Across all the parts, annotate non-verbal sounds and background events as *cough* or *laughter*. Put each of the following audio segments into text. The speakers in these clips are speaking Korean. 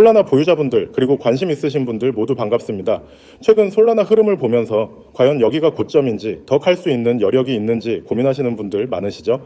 솔라나 보유자분들 그리고 관심 있으신 분들 모두 반갑습니다. 최근 솔라나 흐름을 보면서 과연 여기가 고점인지 더갈수 있는 여력이 있는지 고민하시는 분들 많으시죠?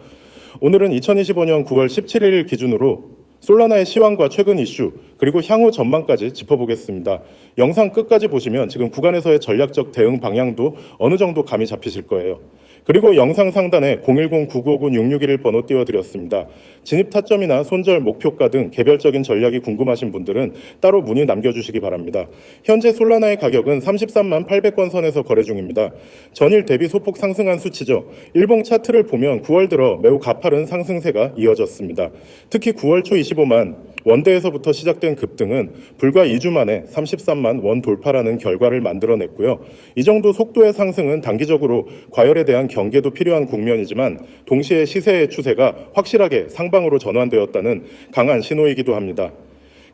오늘은 2025년 9월 17일 기준으로 솔라나의 시황과 최근 이슈 그리고 향후 전망까지 짚어보겠습니다. 영상 끝까지 보시면 지금 구간에서의 전략적 대응 방향도 어느 정도 감이 잡히실 거예요. 그리고 영상 상단에 010-9959-661 번호 띄워드렸습니다. 진입 타점이나 손절 목표가 등 개별적인 전략이 궁금하신 분들은 따로 문의 남겨주시기 바랍니다. 현재 솔라나의 가격은 33만 800권 선에서 거래 중입니다. 전일 대비 소폭 상승한 수치죠. 일봉 차트를 보면 9월 들어 매우 가파른 상승세가 이어졌습니다. 특히 9월 초 25만 원대에서부터 시작된 급등은 불과 2주 만에 33만 원 돌파라는 결과를 만들어냈고요. 이 정도 속도의 상승은 단기적으로 과열에 대한 경계도 필요한 국면이지만 동시에 시세의 추세가 확실하게 상방으로 전환되었다는 강한 신호이기도 합니다.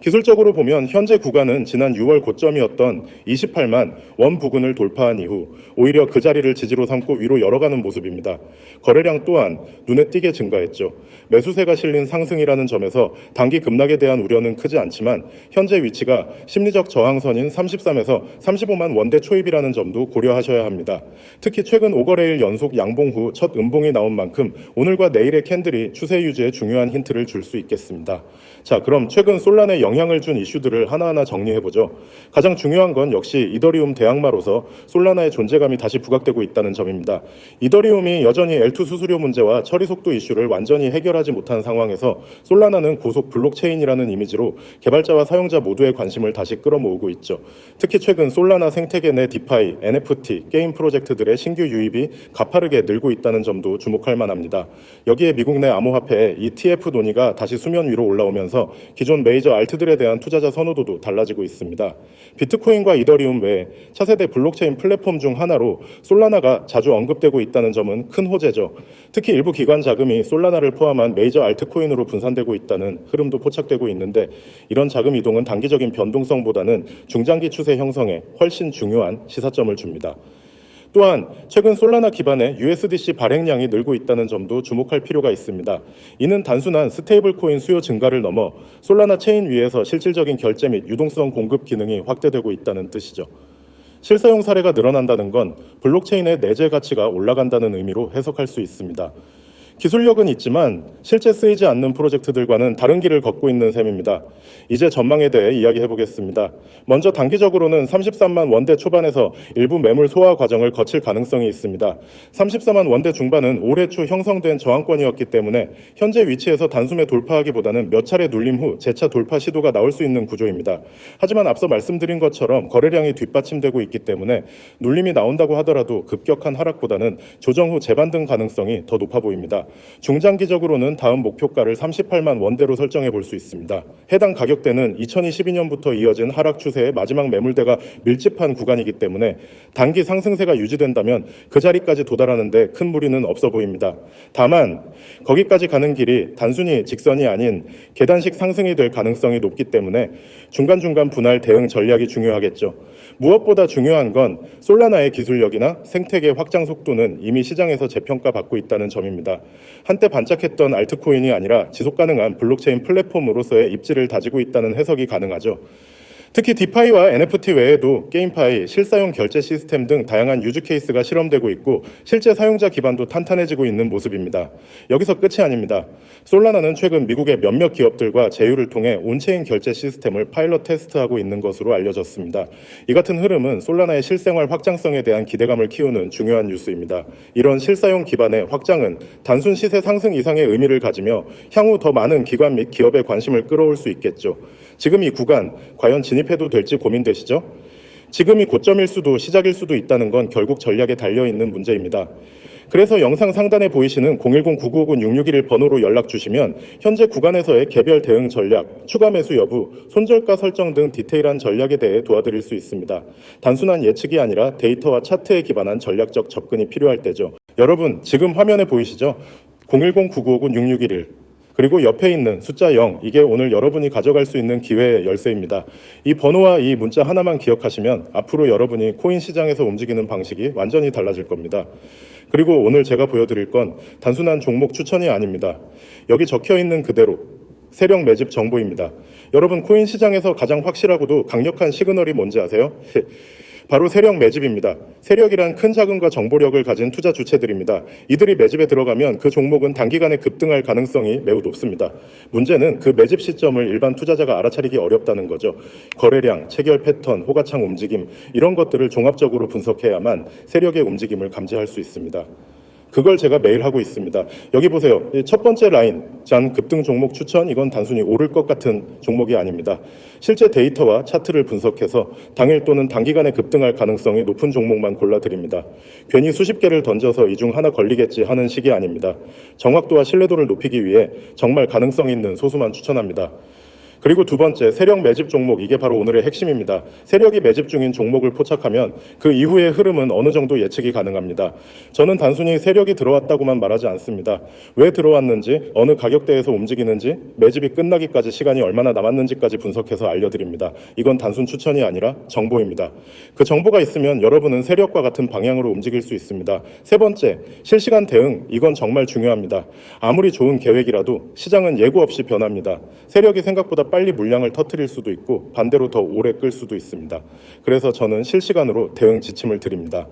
기술적으로 보면 현재 구간은 지난 6월 고점이었던 28만 원 부근을 돌파한 이후 오히려 그 자리를 지지로 삼고 위로 열어가는 모습입니다. 거래량 또한 눈에 띄게 증가했죠. 매수세가 실린 상승이라는 점에서 단기 급락에 대한 우려는 크지 않지만 현재 위치가 심리적 저항선인 33에서 35만 원대 초입이라는 점도 고려하셔야 합니다. 특히 최근 5거래일 연속 양봉 후 첫 음봉이 나온 만큼 오늘과 내일의 캔들이 추세 유지에 중요한 힌트를 줄 수 있겠습니다. 자, 그럼 최근 솔란에 영 향을 준 이슈들을 하나하나 정리해 보죠. 가장 중요한 건 역시 이더리움 대항마로서 솔라나의 존재감이 다시 부각되고 있다는 점입니다. 이더리움이 여전히 L2 수수료 문제와 처리 속도 이슈를 완전히 해결하지 못한 상황에서 솔라나는 고속 블록체인이라는 이미지로 개발자와 사용자 모두의 관심을 다시 끌어모으고 있죠. 특히 최근 솔라나 생태계 내 디파이, NFT, 게임 프로젝트들의 신규 유입이 가파르게 늘고 있다는 점도 주목할 만합니다. 여기에 미국 내 암호화폐 ETF 논의가 다시 수면 위로 올라오면서 기존 메이저 알트 들에 대한 투자자 선호도도 달라지고 있습니다. 비트코인과 이더리움 외에 차세대 블록체인 플랫폼 중 하나로 솔라나가 자주 언급되고 있다는 점은 큰 호재죠. 특히 일부 기관 자금이 솔라나를 포함한 메이저 알트코인으로 분산되고 있다는 흐름도 포착되고 있는데 이런 자금 이동은 단기적인 변동성보다는 중장기 추세 형성에 훨씬 중요한 시사점을 줍니다. 또한 최근 솔라나 기반의 USDC 발행량이 늘고 있다는 점도 주목할 필요가 있습니다. 이는 단순한 스테이블 코인 수요 증가를 넘어 솔라나 체인 위에서 실질적인 결제 및 유동성 공급 기능이 확대되고 있다는 뜻이죠. 실사용 사례가 늘어난다는 건 블록체인의 내재 가치가 올라간다는 의미로 해석할 수 있습니다. 기술력은 있지만 실제 쓰이지 않는 프로젝트들과는 다른 길을 걷고 있는 셈입니다. 이제 전망에 대해 이야기해 보겠습니다. 먼저 단기적으로는 33만 원대 초반에서 일부 매물 소화 과정을 거칠 가능성이 있습니다. 34만 원대 중반은 올해 초 형성된 저항권이었기 때문에 현재 위치에서 단숨에 돌파하기보다는 몇 차례 눌림 후 재차 돌파 시도가 나올 수 있는 구조입니다. 하지만 앞서 말씀드린 것처럼 거래량이 뒷받침되고 있기 때문에 눌림이 나온다고 하더라도 급격한 하락보다는 조정 후 재반등 가능성이 더 높아 보입니다. 중장기적으로는 다음 목표가를 38만 원대로 설정해 볼 수 있습니다. 해당 가격대는 2022년부터 이어진 하락 추세의 마지막 매물대가 밀집한 구간이기 때문에 단기 상승세가 유지된다면 그 자리까지 도달하는데 큰 무리는 없어 보입니다. 다만 거기까지 가는 길이 단순히 직선이 아닌 계단식 상승이 될 가능성이 높기 때문에 중간중간 분할 대응 전략이 중요하겠죠. 무엇보다 중요한 건 솔라나의 기술력이나 생태계 확장 속도는 이미 시장에서 재평가받고 있다는 점입니다. 한때 반짝했던 알트코인이 아니라 지속 가능한 블록체인 플랫폼으로서의 입지를 다지고 있다는 해석이 가능하죠. 특히 디파이와 NFT 외에도 게임파이, 실사용 결제 시스템 등 다양한 유즈 케이스가 실험되고 있고 실제 사용자 기반도 탄탄해지고 있는 모습입니다. 여기서 끝이 아닙니다. 솔라나는 최근 미국의 몇몇 기업들과 제휴를 통해 온체인 결제 시스템을 파일럿 테스트하고 있는 것으로 알려졌습니다. 이 같은 흐름은 솔라나의 실생활 확장성에 대한 기대감을 키우는 중요한 뉴스입니다. 이런 실사용 기반의 확장은 단순 시세 상승 이상의 의미를 가지며 향후 더 많은 기관 및 기업의 관심을 끌어올 수 있겠죠. 지금 이 구간 과연 진입 해도 될지 고민되시죠? 지금이 고점일 수도 시작일 수도 있다는 건 결국 전략에 달려 있는 문제입니다. 그래서 영상 상단에 보이시는 010-9959-661 번호로 연락 주시면 현재 구간에서의 개별 대응 전략, 추가 매수 여부, 손절가 설정 등 디테일한 전략에 대해 도와드릴 수 있습니다. 단순한 예측이 아니라 데이터와 차트에 기반한 전략적 접근이 필요할 때죠. 여러분, 지금 화면에 보이시죠? 010-9959-661 그리고 옆에 있는 숫자 0, 이게 오늘 여러분이 가져갈 수 있는 기회의 열쇠입니다. 이 번호와 이 문자 하나만 기억하시면 앞으로 여러분이 코인 시장에서 움직이는 방식이 완전히 달라질 겁니다. 그리고 오늘 제가 보여드릴 건 단순한 종목 추천이 아닙니다. 여기 적혀 있는 그대로 세력 매집 정보입니다. 여러분 코인 시장에서 가장 확실하고도 강력한 시그널이 뭔지 아세요? 바로 세력 매집입니다. 세력이란 큰 자금과 정보력을 가진 투자 주체들입니다. 이들이 매집에 들어가면 그 종목은 단기간에 급등할 가능성이 매우 높습니다. 문제는 그 매집 시점을 일반 투자자가 알아차리기 어렵다는 거죠. 거래량, 체결 패턴, 호가창 움직임 이런 것들을 종합적으로 분석해야만 세력의 움직임을 감지할 수 있습니다. 그걸 제가 매일 하고 있습니다. 여기 보세요. 이첫 번째 라인, 잔 급등 종목 추천, 이건 단순히 오를 것 같은 종목이 아닙니다. 실제 데이터와 차트를 분석해서 당일 또는 단기간에 급등할 가능성이 높은 종목만 골라드립니다. 괜히 수십 개를 던져서 이 중 하나 걸리겠지 하는 식이 아닙니다. 정확도와 신뢰도를 높이기 위해 정말 가능성 있는 소수만 추천합니다. 그리고 두 번째, 세력 매집 종목. 이게 바로 오늘의 핵심입니다. 세력이 매집 중인 종목을 포착하면 그 이후의 흐름은 어느 정도 예측이 가능합니다. 저는 단순히 세력이 들어왔다고만 말하지 않습니다. 왜 들어왔는지, 어느 가격대에서 움직이는지, 매집이 끝나기까지 시간이 얼마나 남았는지까지 분석해서 알려드립니다. 이건 단순 추천이 아니라 정보입니다. 그 정보가 있으면 여러분은 세력과 같은 방향으로 움직일 수 있습니다. 세 번째, 실시간 대응. 이건 정말 중요합니다. 아무리 좋은 계획이라도 시장은 예고 없이 변합니다. 세력이 생각보다 빨리 물량을 터트릴 수도 있고 반대로 더 오래 끌 수도 있습니다. 그래서 저는 실시간으로 대응 지침을 드립니다.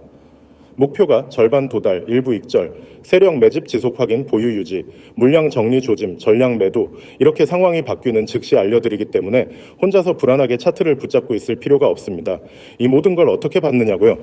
목표가 절반 도달, 일부 익절, 세력 매집 지속 확인, 보유 유지, 물량 정리 조짐, 전량 매도 이렇게 상황이 바뀌는 즉시 알려드리기 때문에 혼자서 불안하게 차트를 붙잡고 있을 필요가 없습니다. 이 모든 걸 어떻게 받느냐고요?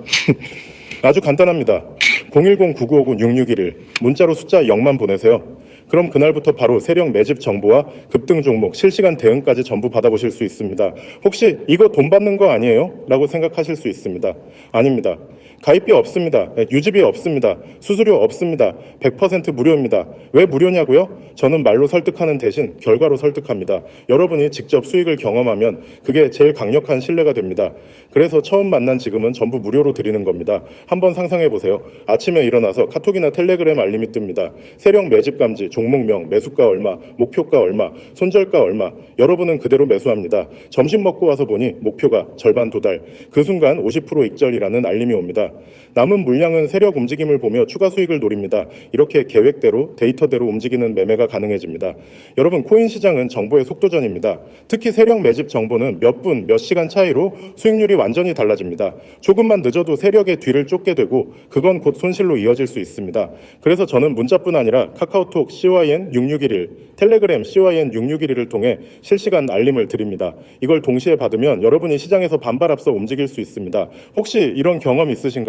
*laughs* 아주 간단합니다. 010-9959-6611 문자로 숫자 0만 보내세요. 그럼 그날부터 바로 세력 매집 정보와 급등 종목, 실시간 대응까지 전부 받아보실 수 있습니다. 혹시 이거 돈 받는 거 아니에요? 라고 생각하실 수 있습니다. 아닙니다. 가입비 없습니다. 네, 유지비 없습니다. 수수료 없습니다. 100% 무료입니다. 왜 무료냐고요? 저는 말로 설득하는 대신 결과로 설득합니다. 여러분이 직접 수익을 경험하면 그게 제일 강력한 신뢰가 됩니다. 그래서 처음 만난 지금은 전부 무료로 드리는 겁니다. 한번 상상해 보세요. 아침에 일어나서 카톡이나 텔레그램 알림이 뜹니다. 세력 매집 감지, 종목명, 매수가 얼마, 목표가 얼마, 손절가 얼마. 여러분은 그대로 매수합니다. 점심 먹고 와서 보니 목표가 절반 도달. 그 순간 50% 익절이라는 알림이 옵니다. 남은 물량은 세력 움직임을 보며 추가 수익을 노립니다. 이렇게 계획대로 데이터대로 움직이는 매매가 가능해집니다. 여러분 코인 시장은 정보의 속도전입니다. 특히 세력 매집 정보는 몇 분, 몇 시간 차이로 수익률이 완전히 달라집니다. 조금만 늦어도 세력의 뒤를 쫓게 되고 그건 곧 손실로 이어질 수 있습니다. 그래서 저는 문자뿐 아니라 카카오톡 CYN 6611, 텔레그램 CYN 6611을 통해 실시간 알림을 드립니다. 이걸 동시에 받으면 여러분이 시장에서 반발 앞서 움직일 수 있습니다. 혹시 이런 경험 있으신가요?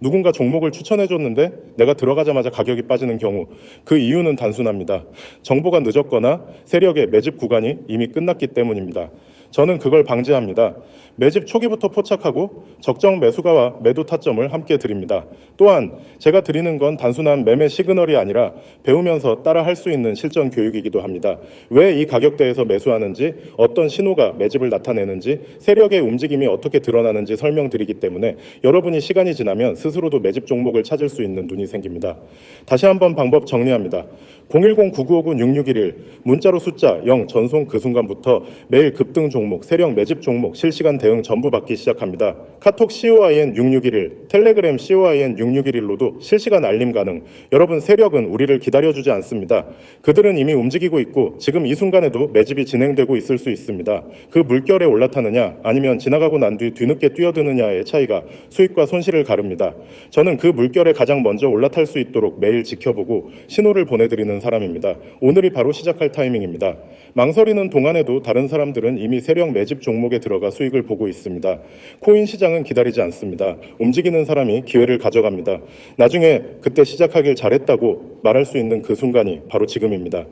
누군가 종목을 추천해 줬는데 내가 들어가자마자 가격이 빠지는 경우 그 이유는 단순합니다. 정보가 늦었거나 세력의 매집 구간이 이미 끝났기 때문입니다. 저는 그걸 방지합니다. 매집 초기부터 포착하고 적정 매수가와 매도 타점을 함께 드립니다. 또한 제가 드리는 건 단순한 매매 시그널이 아니라 배우면서 따라 할 수 있는 실전 교육이기도 합니다. 왜 이 가격대에서 매수하는지, 어떤 신호가 매집을 나타내는지, 세력의 움직임이 어떻게 드러나는지 설명드리기 때문에 여러분이 시간이 지나면 스스로도 매집 종목을 찾을 수 있는 눈이 생깁니다. 다시 한번 방법 정리합니다. 010-9959-6611 문자로 숫자 0 전송 그 순간부터 매일 급등 종 목, 세력 매집 종목, 실시간 대응 전부 받기 시작합니다. 카톡 COIN 6611, 텔레그램 COIN 6611로도 실시간 알림 가능. 여러분 세력은 우리를 기다려주지 않습니다. 그들은 이미 움직이고 있고 지금 이 순간에도 매집이 진행되고 있을 수 있습니다. 그 물결에 올라타느냐 아니면 지나가고 난 뒤 뒤늦게 뛰어드느냐의 차이가 수익과 손실을 가릅니다. 저는 그 물결에 가장 먼저 올라탈 수 있도록 매일 지켜보고 신호를 보내드리는 사람입니다. 오늘이 바로 시작할 타이밍입니다. 망설이는 동안에도 다른 사람들은 이미 세력 매집 종목에 들어가 수익을 보고 있습니다. 코인 시장은 기다리지 않습니다. 움직이는 사람이 기회를 가져갑니다. 나중에 그때 시작하길 잘했다고 말할 수 있는 그 순간이 바로 지금입니다.